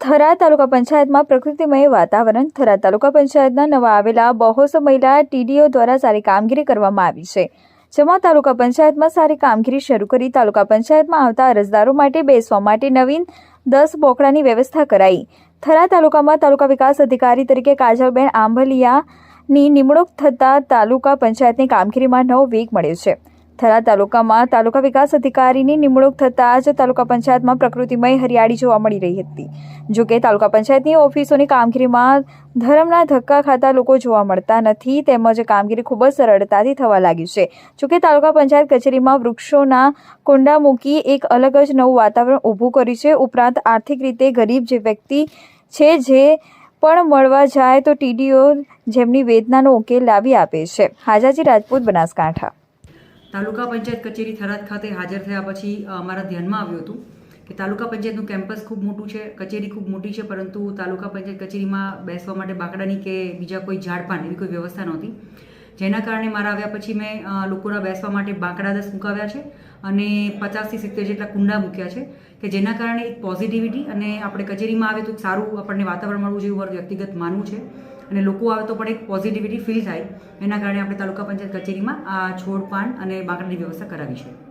થરા તાલુકા પંચાયતમાં પ્રકૃતિમય વાતાવરણ થરા તાલુકા પંચાયતના નવા આવેલા બહોસો મહિલા ટીડીઓ દ્વારા સારી કામગીરી કરવામાં આવી છે. જેમાં તાલુકા પંચાયતમાં સારી કામગીરી શરૂ કરી તાલુકા પંચાયતમાં આવતા અરજદારો માટે બેસવા માટે નવીન દસ બોકડાની વ્યવસ્થા કરાઈ. થરા તાલુકામાં તાલુકા વિકાસ અધિકારી તરીકે કાજલબેન આંબલિયાની નિમણૂક થતાં તાલુકા પંચાયતની કામગીરીમાં નવો વેગ મળ્યો છે. થરા તાલુકામાં તાલુકા વિકાસ અધિકારીની નિમણૂક થતાં જ તાલુકા પંચાયતમાં પ્રકૃતિમય હરિયાળી જોવા મળી રહી હતી. જો કે તાલુકા પંચાયતની ઓફિસોની કામગીરીમાં ધર્મના ધક્કા ખાતા લોકો જોવા મળતા નથી, તેમજ કામગીરી ખૂબ જ સરળતાથી થવા લાગી છે. જો કે તાલુકા પંચાયત કચેરીમાં વૃક્ષોના કુંડા મૂકી એક અલગ જ નવું વાતાવરણ ઊભું કર્યું છે. ઉપરાંત આર્થિક રીતે ગરીબ જે વ્યક્તિ છે જે પણ મળવા જાય તો ટીડીઓ જેમની વેદનાનો ઉકેલ લાવી આપે છે. હાજાજી રાજપૂત બનાસકાંઠા. તાલુકા પંચાયત કચેરી થરાદ ખાતે હાજર થયા પછી અમારા ધ્યાનમાં આવ્યું હતું કે તાલુકા પંચાયતનું કેમ્પસ ખૂબ મોટું છે, કચેરી ખૂબ મોટી છે, પરંતુ તાલુકા પંચાયત કચેરીમાં બેસવા માટે બાકડાની કે બીજા કોઈ ઝાડપાન એવી કોઈ વ્યવસ્થા નહોતી. જેના કારણે મારા આવ્યા પછી મેં લોકોના બેસવા માટે બાંકડા દસ મુકાવ્યા છે અને પચાસથી સિત્તેર જેટલા કુંડા મૂક્યા છે, કે જેના કારણે એક પોઝિટિવિટી અને આપણે કચેરીમાં આવે તો સારું આપણને વાતાવરણ મળવું જેવું વ્યક્તિગત માનવું છે. અને લોકો આવે તો પણ એક પોઝિટિવિટી ફીલ થાય. એના કારણે આપણે તાલુકા પંચાયત કચેરીમાં આ છોડ પાન અને બાંકડાની વ્યવસ્થા કરાવી છે.